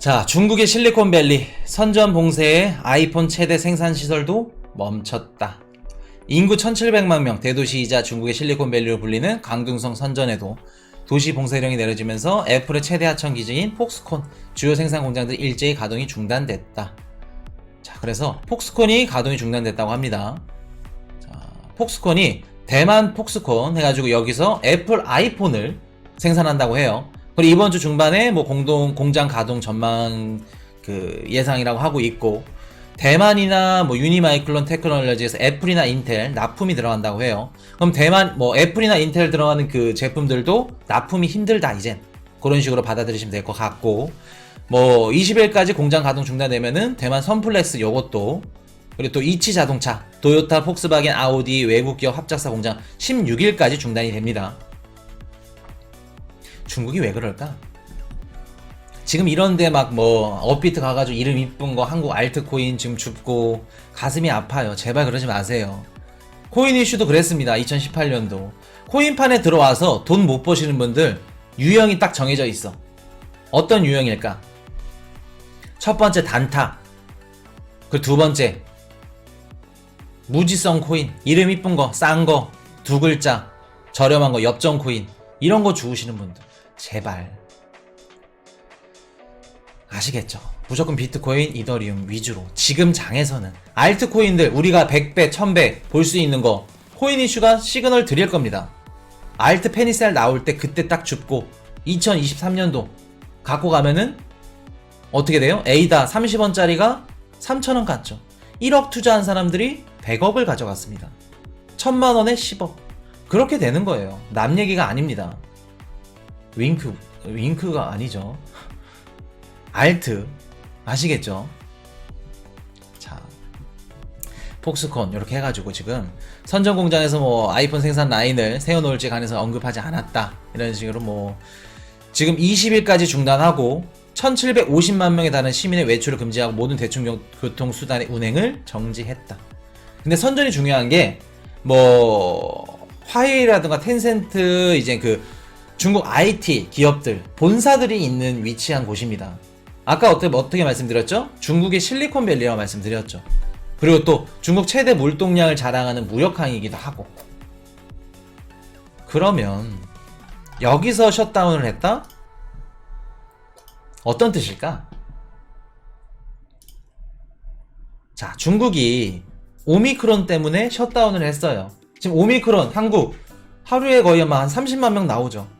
자, 중국의 실리콘밸리 선전 봉쇄에 아이폰 최대 생산 시설도 멈췄다. 인구 1700만 명 대도시이자 중국의 실리콘밸리로 불리는 강등성 선전에도 도시 봉쇄령이 내려지면서 애플의 최대 하청 기지인 폭스콘 주요 생산 공장들 일제히 가동이 중단됐다. 자, 그래서 폭스콘이 가동이 중단됐다고 합니다. 자, 폭스콘이 대만 폭스콘 해가지고 여기서 애플 아이폰을 생산한다고 해요. 그리고 이번 주 중반에 뭐 공동 공장 가동 전망 그 예상이라고 하고 있고 대만이나 뭐 유니마이클론 테크놀로지에서 애플이나 인텔 납품이 들어간다고 해요. 그럼 대만 뭐 애플이나 인텔 들어가는 그 제품들도 납품이 힘들다 이젠 그런 식으로 받아들이시면 될 것 같고 뭐 20일까지 공장 가동 중단되면은 대만 선플렉스 요것도 그리고 또 이치 자동차, 도요타, 폭스바겐, 아우디 외국 기업 합작사 공장 16일까지 중단이 됩니다. 중국이 왜 그럴까? 지금 이런데 막 뭐 업비트 가가지고 이름 이쁜 거 한국 알트코인 지금 줍고 가슴이 아파요. 제발 그러지 마세요. 코인 이슈도 그랬습니다. 2018년도 코인판에 들어와서 돈 못 버시는 분들 유형이 딱 정해져 있어. 어떤 유형일까? 첫 번째 단타. 그 두 번째 무지성 코인 이름 이쁜 거 싼 거 두 글자 저렴한 거 엽전 코인 이런 거 주우시는 분들 제발 아시겠죠? 무조건 비트코인, 이더리움 위주로 지금 장에서는 알트코인들 우리가 100배, 1000배 볼 수 있는 거 코인 이슈가 시그널 드릴 겁니다. 알트 페니셀 나올 때 그때 딱 줍고 2023년도 갖고 가면은 어떻게 돼요? 에이다 30원짜리가 3,000원 갔죠. 1억 투자한 사람들이 100억을 가져갔습니다. 1000만 원에 10억. 그렇게 되는 거예요. 남 얘기가 아닙니다. 윙크, 윙크가 아니죠. 알트. 아시겠죠? 자. 폭스콘, 이렇게 해가지고 지금 선전 공장에서 뭐 아이폰 생산 라인을 세워놓을지 간해서 언급하지 않았다. 이런 식으로 뭐 지금 20일까지 중단하고 1750만 명에 달하는 시민의 외출을 금지하고 모든 대중교통 수단의 운행을 정지했다. 근데 선전이 중요한 게 뭐 화웨이라든가 텐센트 이제 그 중국 IT 기업들 본사들이 있는 위치한 곳입니다. 아까 어떻게 어떻게 말씀드렸죠? 중국의 실리콘밸리라고 말씀드렸죠. 그리고 또 중국 최대 물동량을 자랑하는 무역항이기도 하고. 그러면 여기서 셧다운을 했다? 어떤 뜻일까? 자, 중국이 오미크론 때문에 셧다운을 했어요. 지금 오미크론 한국 하루에 거의 한 30만 명 나오죠.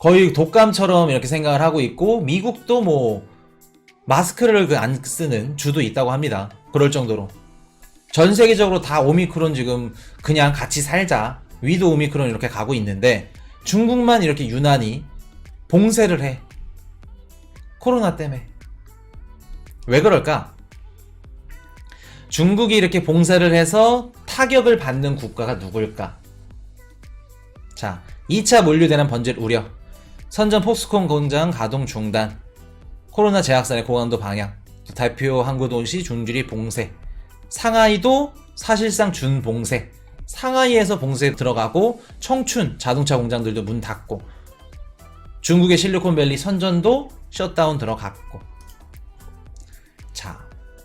거의 독감처럼 이렇게 생각을 하고 있고 미국도 뭐 마스크를 그안 쓰는 주도 있다고 합니다. 그럴 정도로 전 세계적으로 다 오미크론 지금 그냥 같이 살자 위도 오미크론 이렇게 가고 있는데 중국만 이렇게 유난히 봉쇄를 해. 코로나 때문에. 왜 그럴까? 중국이 이렇게 봉쇄를 해서 타격을 받는 국가가 누굴까? 자, 2차 물류대란 번질 우려. 선전 폭스콘 공장 가동 중단. 코로나 제약산의 고강도 방향. 대표 항구 도시 준줄이 봉쇄. 상하이도 사실상 준 봉쇄. 상하이에서 봉쇄 들어가고 청춘 자동차 공장들도 문 닫고 중국의 실리콘밸리 선전도 셧다운 들어갔고 자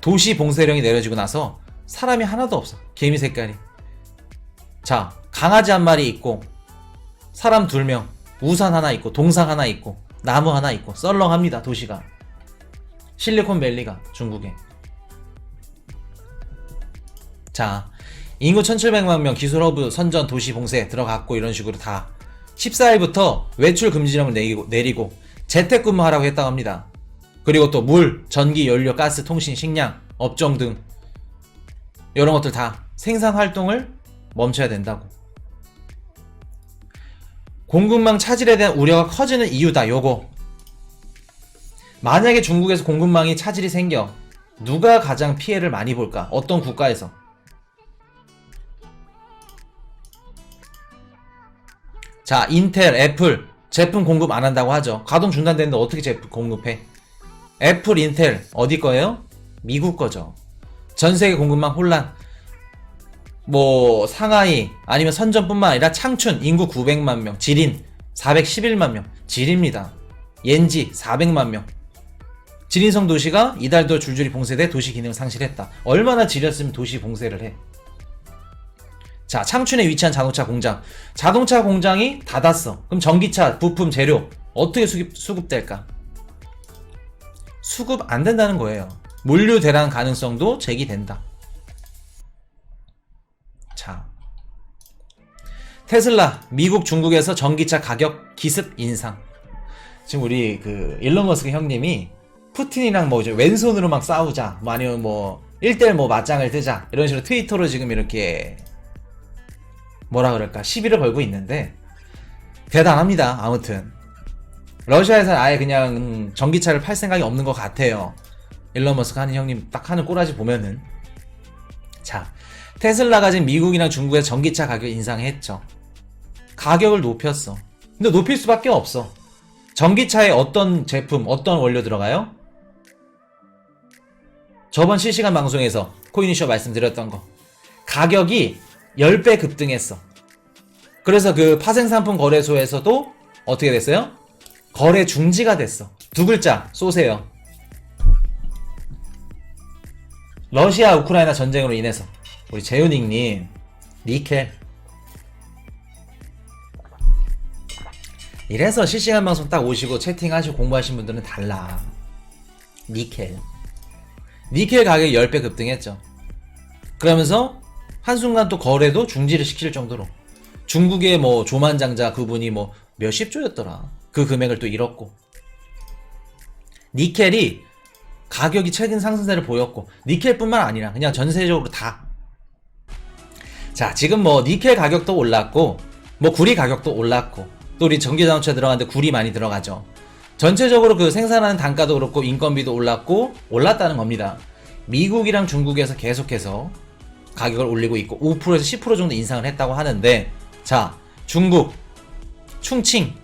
도시 봉쇄령이 내려지고 나서 사람이 하나도 없어 개미 색깔이 자 강아지 한 마리 있고 사람 두명 우산 하나 있고 동상 하나 있고 나무 하나 있고 썰렁합니다 도시가 실리콘밸리가 중국에 자 인구 1700만 명 기술허브 선전 도시 봉쇄 들어갔고 이런 식으로 다 14일부터 외출 금지령을 내리고, 내리고 재택근무하라고 했다고 합니다. 그리고 또 물, 전기, 연료, 가스, 통신, 식량, 업종 등 이런 것들 다 생산 활동을 멈춰야 된다고. 공급망 차질에 대한 우려가 커지는 이유다. 요거. 만약에 중국에서 공급망이 차질이 생겨 누가 가장 피해를 많이 볼까? 어떤 국가에서? 자, 인텔, 애플 제품 공급 안 한다고 하죠. 가동 중단됐는데 어떻게 제품 공급해? 애플, 인텔 어디 거예요? 미국 거죠. 전 세계 공급망 혼란. 뭐 상하이 아니면 선전뿐만 아니라 창춘 인구 900만 명, 지린 411만 명, 지립니다. 옌지 400만 명. 지린성 도시가 이달도 줄줄이 봉쇄돼 도시 기능을 상실했다. 얼마나 지렸으면 도시 봉쇄를 해. 자, 창춘에 위치한 자동차 공장. 자동차 공장이 닫았어. 그럼 전기차, 부품, 재료 어떻게 수급, 수급될까? 수급 안 된다는 거예요. 물류 대란 가능성도 제기된다. 자. 테슬라, 미국, 중국에서 전기차 가격 기습 인상. 지금 우리 그 일론 머스크 형님이 푸틴이랑 뭐 이제 왼손으로 막 싸우자, 뭐 아니면 뭐 1대1 뭐 맞짱을 뜨자 이런 식으로 트위터로 지금 이렇게 뭐라 그럴까 시비를 걸고 있는데 대단합니다. 아무튼 러시아에서는 아예 그냥 전기차를 팔 생각이 없는 것 같아요. 일론 머스크 하는 형님 딱 하는 꼬라지 보면은 자 테슬라가 지금 미국이랑 중국에서 전기차 가격 인상했죠. 가격을 높였어. 근데 높일 수밖에 없어. 전기차에 어떤 제품, 어떤 원료 들어가요? 저번 실시간 방송에서 코인이쇼 말씀드렸던 거. 가격이 10배 급등했어. 그래서 그 파생상품 거래소에서도 어떻게 됐어요? 거래 중지가 됐어. 두 글자 쏘세요. 러시아 우크라이나 전쟁으로 인해서 우리 재윤익님 니켈 이래서 실시간 방송 딱 오시고 채팅하시고 공부하신 분들은 달라. 니켈. 니켈 가격이 10배 급등했죠. 그러면서 한순간 또 거래도 중지를 시킬 정도로 중국의 뭐 조만장자 그분이 뭐 몇십 조였더라. 그 금액을 또 잃었고. 니켈이 가격이 최근 상승세를 보였고 니켈뿐만 아니라 그냥 전세적으로 다. 자, 지금 뭐 니켈 가격도 올랐고 뭐 구리 가격도 올랐고 또 우리 전기자동차 들어가는데 구리 많이 들어가죠. 전체적으로 그 생산하는 단가도 그렇고 인건비도 올랐고 올랐다는 겁니다. 미국이랑 중국에서 계속해서 가격을 올리고 있고 5%에서 10% 정도 인상을 했다고 하는데 자 중국 충칭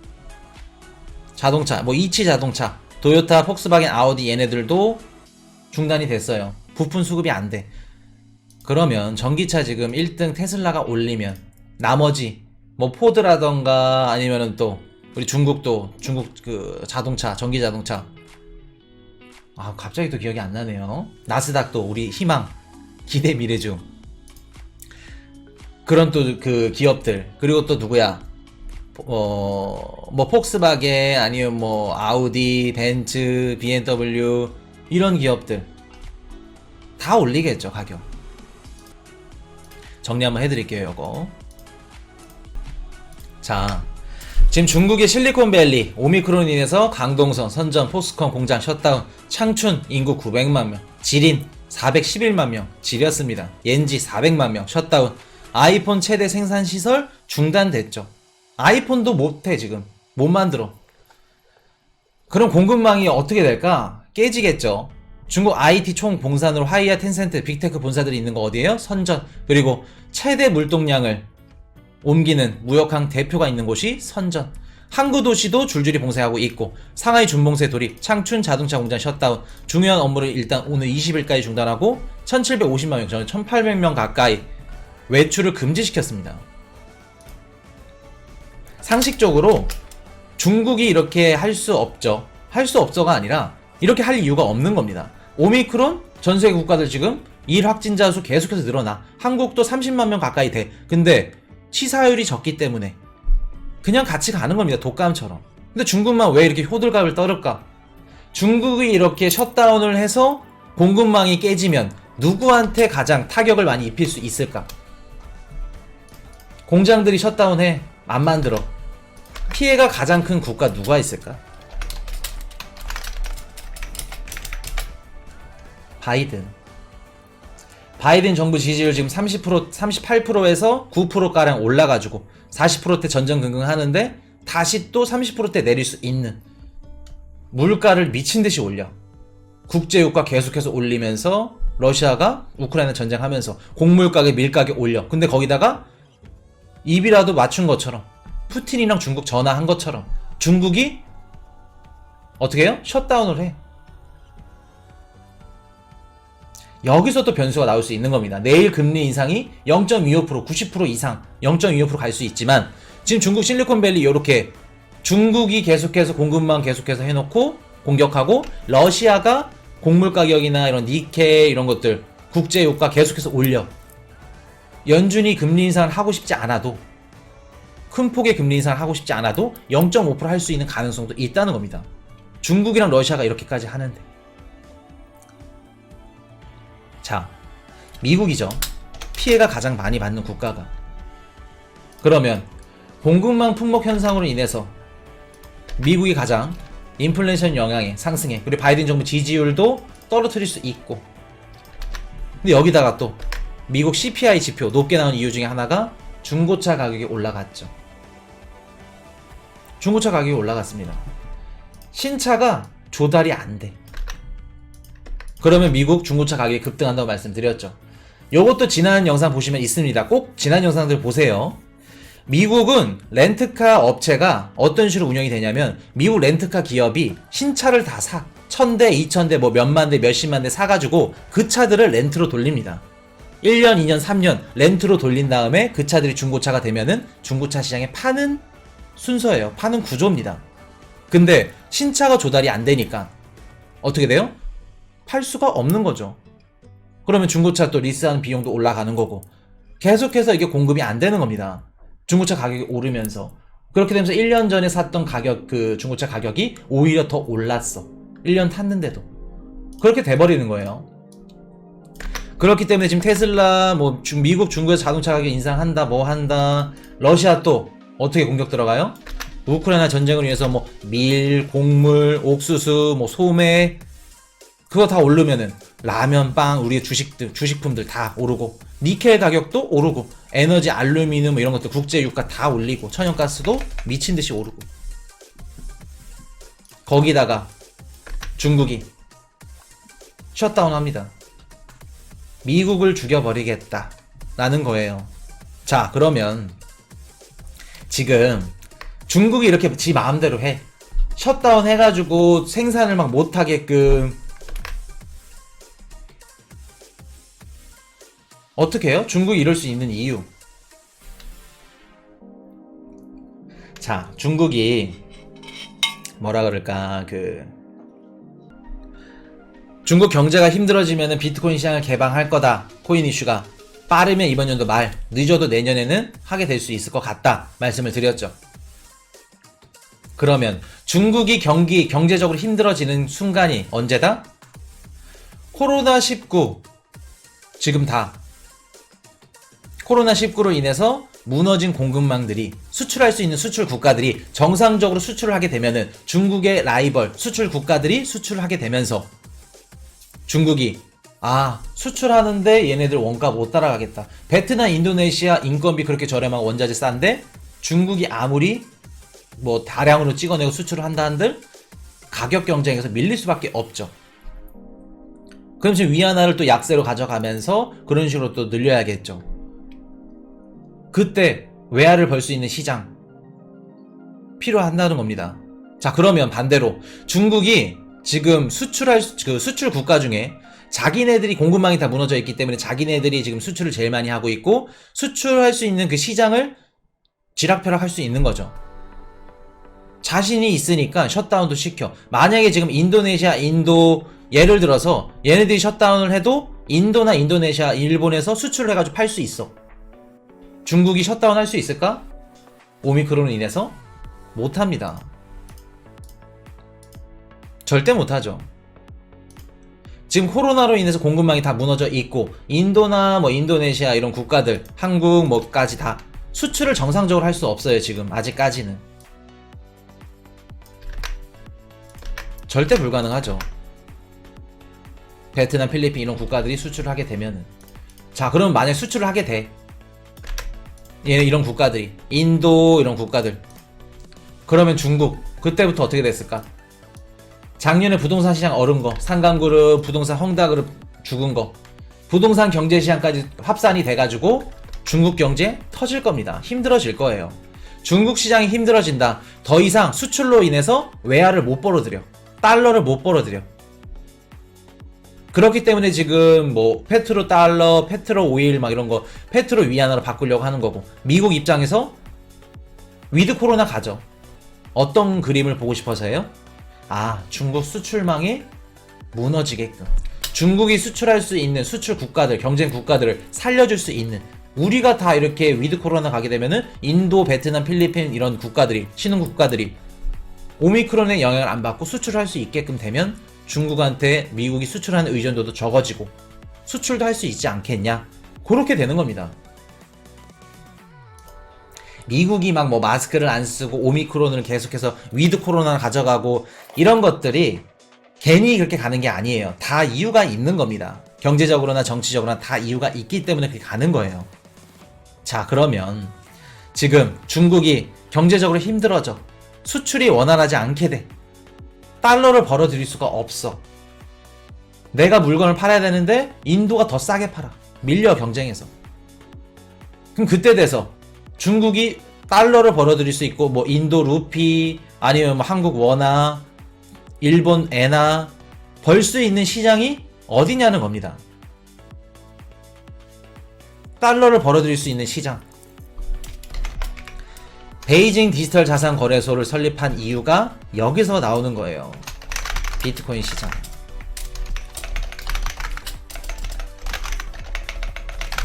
자동차 뭐 이치 자동차 도요타 폭스바겐 아우디 얘네들도 중단이 됐어요. 부품 수급이 안 돼. 그러면 전기차 지금 1등 테슬라가 올리면 나머지 뭐 포드라던가 아니면은 또 우리 중국도 중국 그 자동차 전기 자동차. 아 갑자기 또 기억이 안 나네요. 나스닥도 우리 희망 기대 미래 중. 그런 또 그 기업들. 그리고 또 누구야? 어뭐 폭스바겐 아니면 뭐 아우디 벤츠 BMW 이런 기업들. 다 올리겠죠 가격. 정리 한번 해드릴게요 요거 자, 지금 중국의 실리콘밸리 오미크론 인해서 강동선, 선전, 포스콘 공장 셧다운, 창춘 인구 900만 명, 지린 411만 명 지렸습니다. 옌지 400만 명 셧다운, 아이폰 최대 생산 시설 중단됐죠. 아이폰도 못해 지금 못 만들어. 그럼 공급망이 어떻게 될까? 깨지겠죠. 중국 IT 총 봉산으로 하이아 텐센트 빅테크 본사들이 있는 거 어디예요? 선전 그리고 최대 물동량을 옮기는 무역항 대표가 있는 곳이 선전. 항구 도시도 줄줄이 봉쇄하고 있고 상하이 준봉쇄 돌입, 창춘 자동차 공장 셧다운, 중요한 업무를 일단 오늘 20일까지 중단하고 1,750만 명, 저는 1,800명 가까이 외출을 금지시켰습니다. 상식적으로 중국이 이렇게 할 수 없죠. 할 수 없어가 아니라 이렇게 할 이유가 없는 겁니다. 오미크론 전 세계 국가들 지금 일 확진자 수 계속해서 늘어나. 한국도 30만 명 가까이 돼. 근데 치사율이 적기 때문에 그냥 같이 가는 겁니다. 독감처럼. 근데 중국만 왜 이렇게 호들갑을 떨을까? 중국이 이렇게 셧다운을 해서 공급망이 깨지면 누구한테 가장 타격을 많이 입힐 수 있을까? 공장들이 셧다운해 안 만들어 피해가 가장 큰 국가 누가 있을까? 바이든 바이든 정부 지지율 지금 30% 38%에서 9%가량 올라가지고 40%대 전전긍긍 하는데 다시 또 30%대 내릴 수 있는 물가를 미친 듯이 올려. 국제유가 계속해서 올리면서 러시아가 우크라이나 전쟁하면서 곡물 가격, 밀 가격 올려. 근데 거기다가 입이라도 맞춘 것처럼 푸틴이랑 중국 전화한 것처럼 중국이 어떻게 해요? 셧다운을 해. 여기서 또 변수가 나올 수 있는 겁니다. 내일 금리 인상이 0.25% 90% 이상 0.25%갈 수 있지만 지금 중국 실리콘밸리 이렇게 중국이 계속해서 공급망 계속해서 해놓고 공격하고 러시아가 곡물 가격이나 이런 니케 이런 것들 국제 유가 계속해서 올려. 연준이 금리 인상을 하고 싶지 않아도 큰 폭의 금리 인상을 하고 싶지 않아도 0.5%할 수 있는 가능성도 있다는 겁니다. 중국이랑 러시아가 이렇게까지 하는데. 자, 미국이죠. 피해가 가장 많이 받는 국가가. 그러면 공급망 품목 현상으로 인해서 미국이 가장 인플레이션 영향에 상승해. 그리고 바이든 정부 지지율도 떨어뜨릴 수 있고. 근데 여기다가 또 미국 CPI 지표 높게 나온 이유 중에 하나가 중고차 가격이 올라갔죠. 중고차 가격이 올라갔습니다. 신차가 조달이 안 돼 그러면 미국 중고차 가격이 급등한다고 말씀드렸죠 요것도 지난 영상 보시면 있습니다 꼭 지난 영상들 보세요 미국은 렌트카 업체가 어떤 식으로 운영이 되냐면 미국 렌트카 기업이 신차를 다 사. 천 대, 이천 대, 뭐 몇만 대, 몇십만 대 사가지고 그 차들을 렌트로 돌립니다. 1년, 2년, 3년 렌트로 돌린 다음에 그 차들이 중고차가 되면은 중고차 시장에 파는 순서예요. 파는 구조입니다. 근데 신차가 조달이 안 되니까 어떻게 돼요? 팔 수가 없는 거죠. 그러면 중고차 또 리스하는 비용도 올라가는 거고 계속해서 이게 공급이 안 되는 겁니다. 중고차 가격이 오르면서 그렇게 되면서 1년 전에 샀던 가격 그 중고차 가격이 오히려 더 올랐어. 1년 탔는데도 그렇게 돼버리는 거예요. 그렇기 때문에 지금 테슬라 뭐 중- 미국 중국에서 자동차 가격 인상한다 뭐 한다 러시아 또 어떻게 공격 들어가요? 우크라이나 전쟁을 위해서 뭐 밀, 곡물, 옥수수, 뭐 소매 그거 다 오르면은 라면, 빵, 우리의 주식들, 주식품들 다 오르고 니켈 가격도 오르고 에너지, 알루미늄 뭐 이런 것들 국제 유가 다 올리고 천연가스도 미친 듯이 오르고 거기다가 중국이 셧다운합니다. 미국을 죽여버리겠다라는 거예요. 자 그러면 지금 중국이 이렇게 지 마음대로 해. 셧다운 해가지고 생산을 막 못하게끔 어떻게 해요? 중국이 이럴 수 있는 이유. 자, 중국이 뭐라 그럴까 그 중국 경제가 힘들어지면은 비트코인 시장을 개방할 거다. 코인 이슈가 빠르면 이번 연도 말, 늦어도 내년에는 하게 될 수 있을 것 같다. 말씀을 드렸죠. 그러면 중국이 경기 경제적으로 힘들어지는 순간이 언제다? 코로나 19 지금 다 코로나19로 인해서 무너진 공급망들이 수출할 수 있는 수출 국가들이 정상적으로 수출을 하게 되면은 중국의 라이벌 수출 국가들이 수출을 하게 되면서 중국이 아 수출하는데 얘네들 원가 못 따라가겠다. 베트남, 인도네시아 인건비 그렇게 저렴하고 원자재 싼데 중국이 아무리 뭐 다량으로 찍어내고 수출을 한다 한들 가격 경쟁에서 밀릴 수밖에 없죠. 그럼 지금 위안화를 또 약세로 가져가면서 그런 식으로 또 늘려야겠죠. 그때 외화를 벌 수 있는 시장 필요한다는 겁니다. 자 그러면 반대로 중국이 지금 수출할 수- 그 수출 국가 중에 자기네들이 공급망이 다 무너져 있기 때문에 자기네들이 지금 수출을 제일 많이 하고 있고 수출할 수 있는 그 시장을 쥐락펴락할 수 있는 거죠. 자신이 있으니까 셧다운도 시켜. 만약에 지금 인도네시아, 인도 예를 들어서 얘네들이 셧다운을 해도 인도나 인도네시아, 일본에서 수출을 해가지고 팔 수 있어. 중국이 셧다운 할 수 있을까? 오미크론으로 인해서 못합니다. 절대 못하죠. 지금 코로나로 인해서 공급망이 다 무너져 있고 인도나 뭐 인도네시아 이런 국가들, 한국 뭐까지 다 수출을 정상적으로 할 수 없어요. 지금 아직까지는 절대 불가능하죠. 베트남, 필리핀 이런 국가들이 수출을 하게 되면은 자 그럼 만약 수출을 하게 돼 얘네 이런 국가들이 인도 이런 국가들. 그러면 중국 그때부터 어떻게 됐을까? 작년에 부동산 시장 얼은 거 상강그룹 부동산 헝다그룹 죽은 거. 부동산 경제 시장까지 합산이 돼가지고 중국 경제 터질 겁니다. 힘들어질 거예요. 중국 시장이 힘들어진다. 더 이상 수출로 인해서 외화를 못 벌어들여. 달러를 못 벌어들여 그렇기 때문에 지금 뭐 페트로 달러, 페트로 오일 막 이런 거 페트로 위안화로 바꾸려고 하는 거고 미국 입장에서 위드 코로나 가죠. 어떤 그림을 보고 싶어서요? 아 중국 수출망이 무너지게끔 중국이 수출할 수 있는 수출 국가들 경쟁 국가들을 살려줄 수 있는 우리가 다 이렇게 위드 코로나 가게 되면은 인도, 베트남, 필리핀 이런 국가들이 신흥 국가들이 오미크론의 영향을 안 받고 수출할 수 있게끔 되면 중국한테 미국이 수출하는 의존도도 적어지고 수출도 할 수 있지 않겠냐 그렇게 되는 겁니다. 미국이 막 뭐 마스크를 안 쓰고 오미크론을 계속해서 위드 코로나를 가져가고 이런 것들이 괜히 그렇게 가는 게 아니에요. 다 이유가 있는 겁니다. 경제적으로나 정치적으로나 다 이유가 있기 때문에 그렇게 가는 거예요. 자, 그러면 지금 중국이 경제적으로 힘들어져. 수출이 원활하지 않게 돼. 달러를 벌어들일 수가 없어. 내가 물건을 팔아야 되는데 인도가 더 싸게 팔아. 밀려 경쟁에서. 그럼 그때 돼서 중국이 달러를 벌어들일 수 있고 뭐 인도 루피 아니면 뭐 한국 원화 일본 엔화 벌 수 있는 시장이 어디냐는 겁니다. 달러를 벌어들일 수 있는 시장. 베이징 디지털 자산 거래소를 설립한 이유가 여기서 나오는 거예요. 비트코인 시장.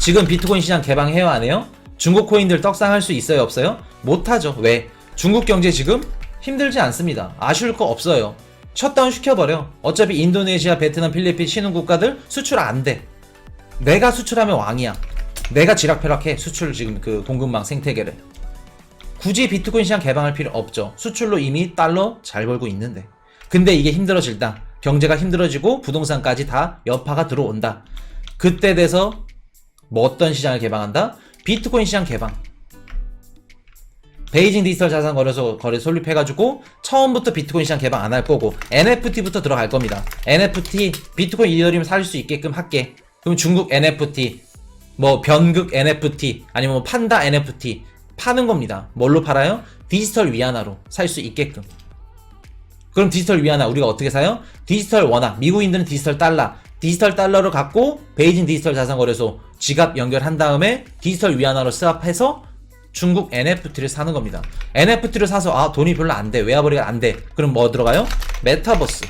지금 비트코인 시장 개방해요 안 해요? 중국 코인들 떡상할 수 있어요 없어요? 못하죠. 왜? 중국 경제 지금 힘들지 않습니다. 아쉬울 거 없어요. 셧다운 시켜버려. 어차피 인도네시아, 베트남, 필리핀 신흥 국가들 수출 안 돼. 내가 수출하면 왕이야. 내가 지락펴락해 수출 지금 그 공급망 생태계를. 굳이 비트코인 시장 개방할 필요 없죠. 수출로 이미 달러 잘 벌고 있는데. 근데 이게 힘들어질다. 경제가 힘들어지고 부동산까지 다 여파가 들어온다. 그때 돼서 뭐 어떤 시장을 개방한다? 비트코인 시장 개방. 베이징 디지털 자산 거래소 거래 설립해가지고 처음부터 비트코인 시장 개방 안 할 거고 NFT부터 들어갈 겁니다. NFT 비트코인 이더리움 살 수 있게끔 할게. 그럼 중국 NFT 뭐 변극 NFT 아니면 뭐 판다 NFT 파는 겁니다. 뭘로 팔아요? 디지털 위안화로 살 수 있게끔. 그럼 디지털 위안화 우리가 어떻게 사요? 디지털 원화 미국인들은 디지털 달러 디지털 달러를 갖고 베이징 디지털 자산거래소 지갑 연결한 다음에 디지털 위안화로 스왑해서 중국 NFT를 사는 겁니다. NFT를 사서 아 돈이 별로 안 돼. 외화벌이가 안 돼. 그럼 뭐 들어가요? 메타버스.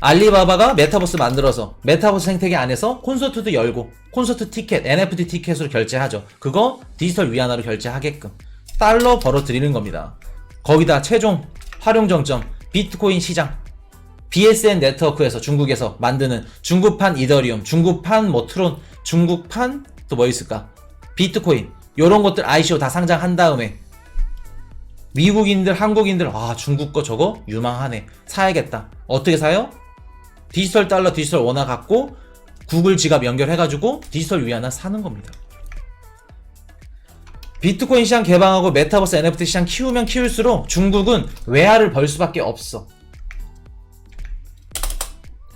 알리바바가 메타버스 만들어서 메타버스 생태계 안에서 콘서트도 열고 콘서트 티켓, NFT 티켓으로 결제하죠. 그거 디지털 위안화로 결제하게끔 달러 벌어들이는 겁니다. 거기다 최종 활용 정점 비트코인 시장 BSN 네트워크에서 중국에서 만드는 중국판 이더리움, 중국판 뭐 트론, 중국판 또 뭐 있을까? 비트코인 요런 것들 ICO 다 상장한 다음에 미국인들, 한국인들 아 중국 거 저거 유망하네 사야겠다. 어떻게 사요? 디지털 달러, 디지털 원화 갖고 구글 지갑 연결해가지고 디지털 위안화 사는 겁니다. 비트코인 시장 개방하고 메타버스 NFT 시장 키우면 키울수록 중국은 외화를 벌 수밖에 없어.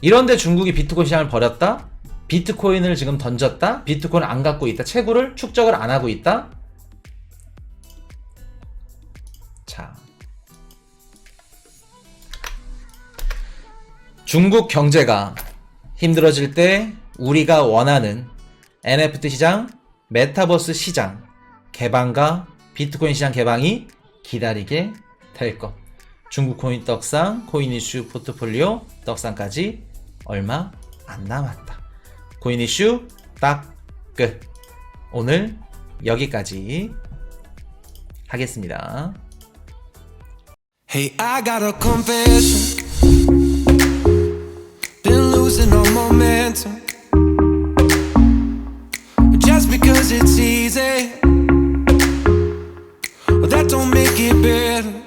이런데 중국이 비트코인 시장을 버렸다? 비트코인을 지금 던졌다? 비트코인을 안 갖고 있다? 채굴을 축적을 안 하고 있다? 중국 경제가 힘들어질 때 우리가 원하는 NFT 시장, 메타버스 시장 개방과 비트코인 시장 개방이 기다리게 될 것. 중국 코인 떡상, 코인 이슈 포트폴리오 떡상까지 얼마 안 남았다. 코인 이슈 딱 끝. 오늘 여기까지 하겠습니다. Hey, I got a confession. Losing all momentum. Just because it's easy, that don't make it better.